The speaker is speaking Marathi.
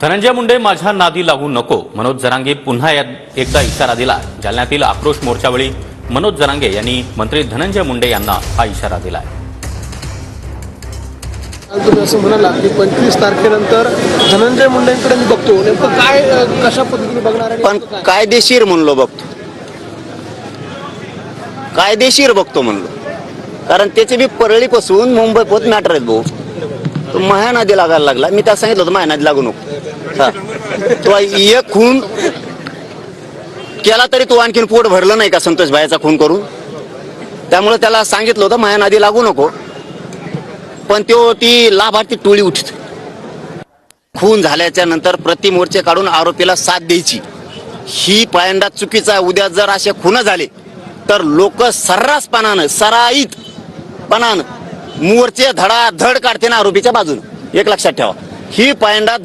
धनंजय मुंडे माझ्या नादी लागू नको. मनोज जरांगे पुन्हा एकदा इशारा दिला. जालन्यातील आक्रोश मोर्चावेळी मनोज जरांगे यांनी मंत्री धनंजय मुंडे यांना हा इशारा दिलाय. काल तुम्ही असं म्हणाला की पंचवीस तारखेनंतर धनंजय मुंडेंकडे मी बघतो. नेमकं काय कशा पद्धतीने बघणार पण? कायदेशीर म्हणलो बघतो. कायदेशीर बघतो म्हणलो. कारण त्याचे बी परळीपासून मुंबई पोत मॅटर आहेत भाऊ. तो माया नदी लागायला लागला. मी त्याला सांगितलं होतं माया नदी लागू नको. हा. तो एक खून केला तरी तो आणखीन पोट भरलं नाही का संतोष भाईचा खून करून? त्यामुळे त्याला सांगितलं होतं माया नदी लागू नको. पण तो ती लाभार्थी टोळी उठत. खून झाल्याच्यानंतर प्रतिमोर्चे काढून आरोपीला साथ द्यायची. ही पायंडा चुकीचा उद्या जर असे खून झाले तर लोक सर्रासपणानं सराईतपणानं मोर्चे धडाधड काढते ना आरोपीच्या बाजून. एक लक्षात ठेवा. ही पायंडा